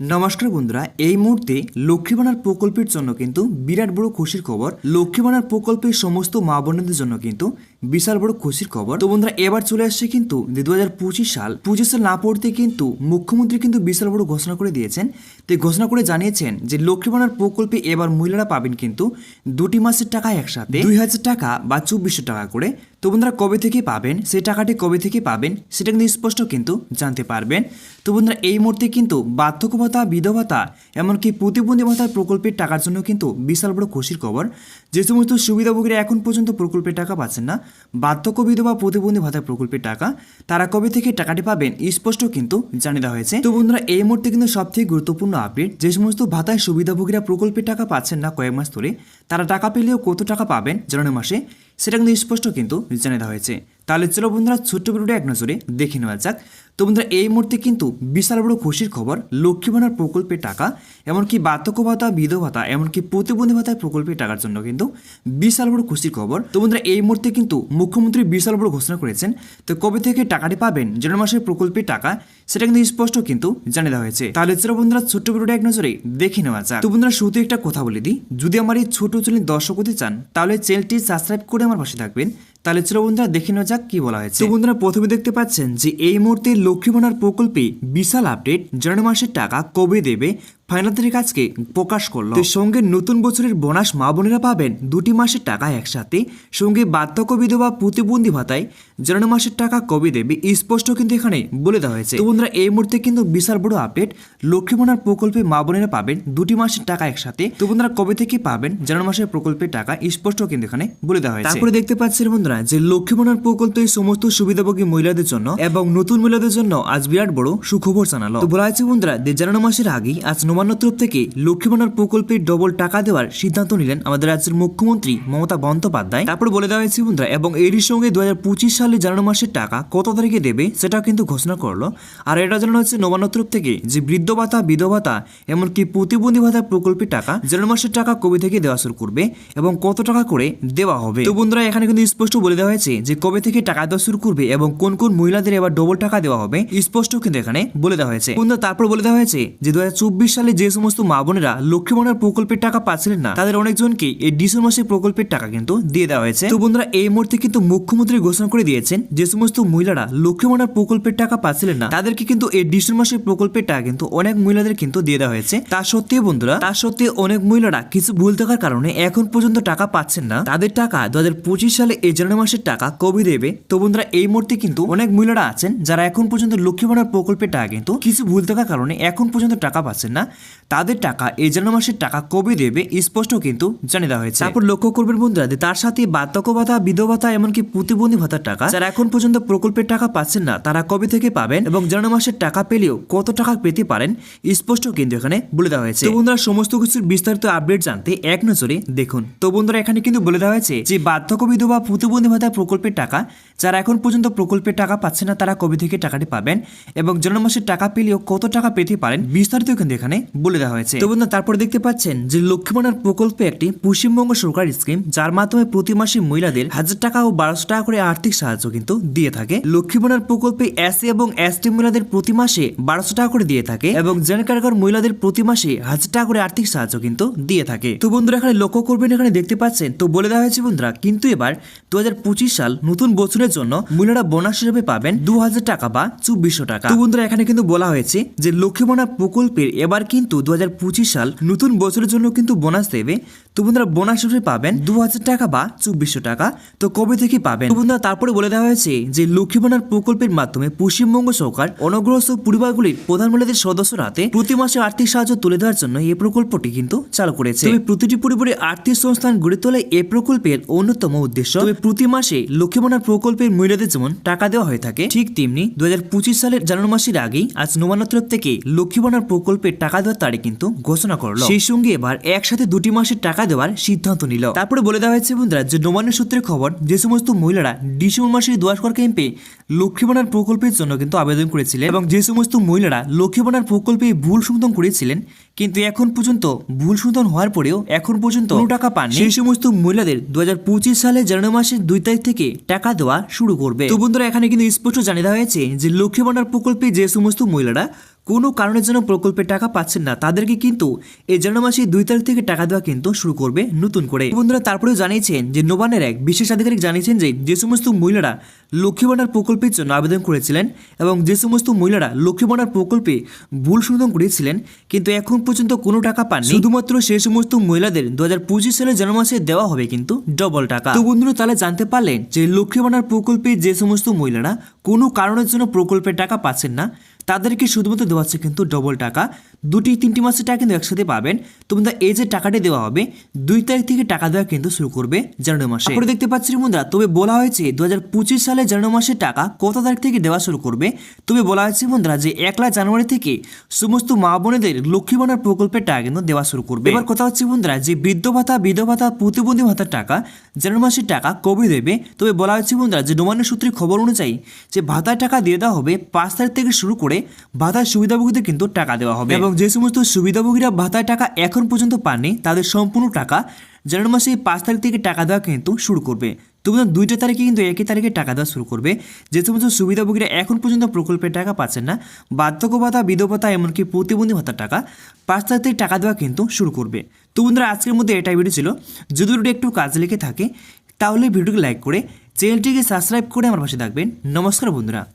নমস্কার বন্ধুরা, এই মুহূর্তে লক্ষ্মী প্রকল্পের জন্য কিন্তু বিরাট বড় খুশির খবর। লক্ষ্মী প্রকল্পের সমস্ত মা বোনদের জন্য কিন্তু বিশাল বড় খুশির খবর। তো বন্ধুরা, এবার চলে আসছে কিন্তু দু হাজার পঁচিশ সাল পঁচিশ সাল না পড়তে কিন্তু মুখ্যমন্ত্রী কিন্তু বিশাল বড় ঘোষণা করে দিয়েছেন। তো ঘোষণা করে জানিয়েছেন যে লক্ষ্মী প্রকল্পে এবার মহিলারা পাবেন কিন্তু দুটি মাসের টাকা একসাথে। দুই হাজার টাকা বা চব্বিশশো টাকা করে। তো বন্ধুরা কবে থেকে পাবেন সেই টাকাটি কবে থেকে পাবেন, সেটা কিন্তু স্পষ্ট কিন্তু জানতে পারবেন। তো বন্ধুরা এই মুহূর্তে কিন্তু বার্ধক্য ভাতা বিধভাতা এমনকি প্রতিবন্ধী ভাতার প্রকল্পের টাকার জন্য কিন্তু বিশাল বড় খুশির খবর। যে সমস্ত সুবিধাভোগীরা এখন পর্যন্ত প্রকল্পের টাকা পাচ্ছেন না, বার্ধক্য, বিধবা, প্রতিবন্ধী ভাতার প্রকল্পের টাকা, তারা কবে থেকে টাকাটি পাবেন স্পষ্ট কিন্তু জানিয়ে দেওয়া হয়েছে। তো বন্ধুরা, এই মুহূর্তে কিন্তু সবথেকে গুরুত্বপূর্ণ আপডেট যে সমস্ত ভাতায় সুবিধাভোগীরা প্রকল্পের টাকা পাচ্ছেন না কয়েক মাস ধরে, তারা টাকা পেলেও কত টাকা পাবেন জানানো মাসে? সেটা কিন্তু স্পষ্ট কিন্তু জানিয়ে দেওয়া হয়েছে। তাহলে চলো বন্ধুরা ছোট্ট ভিডিওটা এক নজরে দেখে নেওয়া যাক। তো বন্ধুরা, এই মুহূর্তে কিন্তু বিশাল বড় খুশির খবর, লক্ষ্মী ভাণ্ডার প্রকল্পের টাকা, এমনকি বার্ধক্য ভাতা, বিধবা ভাতা, এমনকি প্রতিবন্ধী ভাতায় প্রকল্পের টাকার জন্য কিন্তু বিশাল বড় খুশির খবর। তো বন্ধুরা, এই মুহূর্তে কিন্তু মুখ্যমন্ত্রী বিশাল বড় ঘোষণা করেছেন, তো কবে থেকে টাকাটি পাবেন জানুয়ারি মাসের প্রকল্পের টাকা, সেটা কিন্তু স্পষ্ট কিন্তু জানিয়ে দেওয়া হয়েছে। তাহলে চলো বন্ধুরা ছোট্ট ভিডিওটা এক নজরে দেখে নেওয়া যাক। তো বন্ধুরা শুধু একটা কথা বলে দিই, যদি আমার এই ছোট চ্যানেল দর্শক হতে চান, তাহলে চ্যানেলটি সাবস্ক্রাইব করে আমার পাশে থাকবেন তাহলে চলো বন্ধুরা দেখে নেওয়া যাক কি বলা হয়েছে। বন্ধুরা প্রথমে দেখতে পাচ্ছেন যে এই মুহূর্তে লক্ষ্মী প্রকল্পে বিশাল আপডেট জানুয়ারি মাসের টাকা কবে দেবে ফাইনাল তারিখ আজকে প্রকাশ করল। সঙ্গে নতুন বছরের বোনাস মা বোনেরা পাবেন দুটি মাসের টাকা একসাথে। সঙ্গে বার্ধক্য বিধবা প্রতিবন্ধী ভাতায় জানুয়ারি মাসের টাকা কবি দেবে স্পষ্ট কিন্তু এখানে বলে দেওয়া হয়েছে। বন্ধুরা এই মুহূর্তে কিন্তু বিশাল বড় আপডেট লক্ষ্মী ভাণ্ডার প্রকল্পে মা বোনেরা পাবেন দুটি মাসের টাকা একসাথে। তো বন্ধুরা কবে থেকে পাবেন জানুয়ারি মাসের প্রকল্পের টাকা স্পষ্ট কিন্তু এখানে বলে দেওয়া হয়েছে। তারপরে দেখতে পাচ্ছেন বন্ধুরা যে লক্ষ্মী ভাণ্ডার প্রকল্পে সমস্ত সুবিধাভোগী মহিলাদের জন্য এবং নতুন মহিলাদের জন্য আজ বিরাট বড় সুখবর জানালো। তো বলা হয়েছে বন্ধুরা যে জানুয়ারি মাসের আগেই আজ নবান্ন তরফ থেকে লক্ষ্মী ভাণ্ডার প্রকল্পে ডবল টাকা দেওয়ার সিদ্ধান্ত নিলেন আমাদের রাজ্যের মুখ্যমন্ত্রী মমতা বন্দ্যোপাধ্যায়। তারপর বলে দেওয়া হয়েছে, বন্ধুরা, এবং এরই সঙ্গে দু হাজার পঁচিশ সালে জানুয়ারি মাসের টাকা কত তারিখে দেবে সেটাও কিন্তু ঘোষণা করল। আর এটা জানানো হচ্ছে নবান্ন তরফ থেকে যে বৃদ্ধ ভাতা, বিধবা ভাতা, এমনকি প্রতিবন্ধী ভাতা প্রকল্পের টাকা জানুয়ারি মাসের টাকা কবে থেকে দেওয়া শুরু করবে এবং কত টাকা করে দেওয়া হবে। তো বন্ধুরা, এখানে কিন্তু স্পষ্ট বলে দেওয়া হয়েছে যে কবে থেকে টাকা দেওয়া শুরু করবে এবং কোন কোন মহিলাদের এবার ডবল টাকা দেওয়া হবে, স্পষ্ট কিন্তু এখানে বলে দেওয়া হয়েছে। বন্ধুরা, তারপর বলে দেওয়া হয়েছে যে দুই হাজার চব্বিশ সালে যে সমস্ত মা বোনেরা লক্ষ্মী প্রকল্পের টাকা পাচ্ছিলেন না, তাদের অনেকজনকে এই ডিসেম্বর মাসের প্রকল্পের টাকা কিন্তু দিয়ে দেওয়া হয়েছে। তো বন্ধুরা, এই মুহূর্তে কিন্তু মুখ্যমন্ত্রী ঘোষণা করে দিয়েছেন যে সমস্ত মহিলারা লক্ষ্মী ভাণ্ডার প্রকল্পের টাকা পাচ্ছিলেন না, তাদেরকে কিন্তু এই ডিসেম্বর মাসের প্রকল্পের টাকা কিন্তু অনেক মহিলাদের কিন্তু দিয়ে দেওয়া হয়েছে। তা সত্ত্বেও বন্ধুরা, তা সত্ত্বেও অনেক মহিলারা কিছু ভুল থাকার কারণে এখন পর্যন্ত টাকা পাচ্ছেন না। তাদের টাকা দু হাজার পঁচিশ সালে এই জানুয়ারি মাসের টাকা কবে দেবে? তো বন্ধুরা, এই মুহূর্তে কিন্তু অনেক মহিলারা আছেন যারা এখন পর্যন্ত লক্ষ্মী ভাণ্ডার প্রকল্পের টাকা কিন্তু কিছু ভুল থাকার কারণে এখন পর্যন্ত টাকা পাচ্ছেন না। তাদের টাকা এই জানুয়ারি মাসের টাকা কবে দেবে, স্পষ্ট কিন্তু জানিয়ে দেওয়া হয়েছে। তারপর লক্ষ্য করবেন বন্ধুরা তার সাথে বার্ধক্য ভাতা বিধবা ভাতা এমনকি প্রতিবন্ধী ভাতার টাকা, যারা এখন পর্যন্ত প্রকল্পের টাকা পাচ্ছেন না, তারা কবে থেকে পাবেন এবং জানুয়ারি মাসের টাকা পেলেও কত টাকা পেতে পারেন, স্পষ্ট কিন্তু এখানে বলে দেওয়া হয়েছে। বন্ধুরা সমস্ত কিছুর বিস্তারিত আপডেট জানতে এক নজরে দেখুন। তো বন্ধুরা এখানে কিন্তু বলে দেওয়া হয়েছে যে বার্ধক্য, বিধবা প্রতিবন্ধী ভাতা প্রকল্পের টাকা, যারা এখন পর্যন্ত প্রকল্পের টাকা পাচ্ছে না, তারা কবে থেকে টাকাটি পাবেন এবং জানুয়ারি মাসের টাকা পেলেও কত টাকা পেতে পারেন, বিস্তারিত কিন্তু এখানে বলে দেওয়া হয়েছে। তো বন্ধুরা, তারপরে দেখতে পাচ্ছেন যে লক্ষ্মী প্রকল্পে একটি পশ্চিমবঙ্গ সরকারি স্কিম, যার মাধ্যমে প্রতি মাসে মহিলাদের হাজার টাকা ও বারোশো টাকা করে আর্থিক সাহায্য কিন্তু দিয়ে থাকে। লক্ষ্মী প্রকল্পে এসসি এবং এসটি মহিলাদের প্রতি মাসে বারোশো টাকা করে দিয়ে থাকে এবং জেনারেল কারাগার মহিলাদের প্রতি মাসে হাজার টাকা করে আর্থিক সাহায্য কিন্তু দিয়ে থাকে। তো বন্ধুরা, এখানে লক্ষ্য করবেন, এখানে দেখতে পাচ্ছেন, তো বলে দেওয়া হয়েছে বন্ধুরা, কিন্তু এবার দু হাজার পঁচিশ সাল নতুন বছরের জন্য মহিলারা বোনাস হিসেবে পাবেন দু হাজার টাকা বা চব্বিশশো টাকা। তো বন্ধুরা, এখানে কিন্তু বলা হয়েছে যে লক্ষ্মী ভাণ্ডার প্রকল্পের এবার কিন্তু দু হাজার পঁচিশ সাল নতুন বছরের জন্য কিন্তু বোনাস দেবে। তো বন্ধুরা বোনাস হিসেবে পাবেন দু টাকা বা চব্বিশশো টাকা। তো কবে থেকে পাবেন? বন্ধুরা, তারপরে বলে দেওয়া হয়েছে যে, লক্ষ্মী ভাণ্ডার প্রকল্পের মাধ্যমে পশ্চিমবঙ্গ সরকার অনগ্রস্ত পরিবারগুলির প্রধান মহিলাদের সদস্যর হাতে প্রতি মাসে আর্থিক সাহায্য তুলে দেওয়ার জন্য এই প্রকল্পটি কিন্তু চালু করেছে। প্রতিটি পরিবারে আর্থিক সংস্থান গড়ে তোলে এই প্রকল্পের অন্যতম উদ্দেশ্য। প্রতি মাসে লক্ষ্মী ভাণ্ডার প্রকল্পের মহিলাদের যেমন টাকা দেওয়া হয়ে থাকে, ঠিক তেমনি দুই হাজার পঁচিশ সালের জানুয়ারি মাসের আগেই আজ নবান্ন তরফ থেকে লক্ষ্মী ভাণ্ডার প্রকল্পের টাকা দেওয়ার তারিখ কিন্তু ঘোষণা করল। সেই সঙ্গে এবার একসাথে দুটি মাসের টাকা দেওয়ার সিদ্ধান্ত নিল। তারপরে বলে দেওয়া হয়েছে, বন্ধুরা, যে নবান্ন সূত্রের খবর, যে সমস্ত মহিলারা ডিসেম্বর মাসের দুয়াশকর ক্যাম্পে লক্ষ্মী ভাণ্ডার প্রকল্পের জন্য কিন্তু আবেদন করেছিলেন এবং যে সমস্ত মহিলারা লক্ষ্মী ভাণ্ডার প্রকল্পে ভুল সংশোধন করেছিলেন, কিন্তু এখন পর্যন্ত ভুল সংশোধন হওয়ার পরেও এখন পর্যন্ত কোনো টাকা পান সেই সমস্ত মহিলাদের দু হাজার পঁচিশ সালে জানুয়ারি মাসের দুই তারিখ থেকে টাকা দেওয়া শুরু করবে। তো বন্ধুরা, এখানে কিন্তু স্পষ্ট জানিয়ে দেওয়া হয়েছে যে লক্ষ্মী ভাণ্ডার প্রকল্পে যে সমস্ত মহিলারা কোনো কারণের জন্য প্রকল্পের টাকা পাচ্ছেন না, তাদেরকে কিন্তু এই জানুয়ারি মাসে দুই তারিখ থেকে টাকা দেওয়া কিন্তু শুরু করবে নতুন করে। বন্ধুরা তারপরেও জানিয়েছেন যে নবানের এক বিশেষ আধিকারিক জানিয়েছেন যে যে সমস্ত মহিলারা লক্ষ্মী ভাণ্ডার প্রকল্পের জন্য আবেদন করেছিলেন এবং যে সমস্ত মহিলারা লক্ষ্মী ভাণ্ডার প্রকল্পে ভুল সংশোধন করেছিলেন, কিন্তু এখন পর্যন্ত কোনো টাকা পাননি। শুধুমাত্র সেই সমস্ত মহিলাদের দু হাজার পঁচিশ সালের জানুয়ারি মাসে দেওয়া হবে কিন্তু ডবল টাকা। তো বন্ধুরা তাহলে জানতে পারলেন যে লক্ষ্মী ভাণ্ডার প্রকল্পে যে সমস্ত মহিলারা কোনো কারণের জন্য প্রকল্পের টাকা পাচ্ছেন না তাদেরকে শুধুমাত্র দেওয়া হচ্ছে কিন্তু ডবল টাকা। দুটি তিনটি মাসের টাকা কিন্তু একসাথে পাবেন। তো বন্ধুরা, এই যে টাকাটি দেওয়া হবে, দুই তারিখ থেকে টাকা দেওয়া কিন্তু শুরু করবে জানুয়ারি মাসে। তারপরে দেখতে পাচ্ছি বন্ধুরা, তবে বলা হয়েছে দু হাজার পঁচিশ সালে জানুয়ারি মাসের টাকা কত তারিখ থেকে দেওয়া শুরু করবে? তবে বলা হয়েছে বন্ধুরা যে একলা জানুয়ারি থেকে সমস্ত মা বোনেদের লক্ষ্মী ভাণ্ডার প্রকল্পের টাকা কিন্তু দেওয়া শুরু করবে। এবার কথা হচ্ছে বন্ধুরা যে বৃদ্ধ ভাতা, বিধবা ভাতা, প্রতিবন্ধী ভাতার টাকা জানুয়ারি মাসের টাকা কবে দেবে? তবে বলা হয়েছে বন্ধুরা যে ডোমানের সূত্রে খবর অনুযায়ী যে ভাতার টাকা দিয়ে দেওয়া হবে, পাঁচ তারিখ থেকে শুরু করে ভাতার সুবিধাভোগীদের কিন্তু টাকা দেওয়া হবে। এবং যে সমস্ত সুবিধাভোগীরা ভাতার টাকা এখন পর্যন্ত পাননি, তাদের সম্পূর্ণ টাকা জানুয়ারি মাসে পাঁচ তারিখ থেকে টাকা দেওয়া কিন্তু শুরু করবে। তো বন্ধুরা দুইটা তারিখে কিন্তু একই তারিখে টাকা দেওয়া শুরু করবে। যে সমস্ত সুবিধাভোগীরা এখন পর্যন্ত প্রকল্পের টাকা পাচ্ছেন না বার্ধক্য ভাতা বিধবতা এমনকি প্রতিবন্ধী ভাতার টাকা পাঁচ তারিখ থেকে টাকা দেওয়া কিন্তু শুরু করবে। তো বন্ধুরা, আজকের মধ্যে এটাই ভিডিও ছিল। যদি ভিডিওটি একটু কাজ লেগে থাকে, তাহলে ভিডিওটি লাইক করে চ্যানেলটিকে সাবস্ক্রাইব করে আমার পাশে থাকবেন। নমস্কার বন্ধুরা।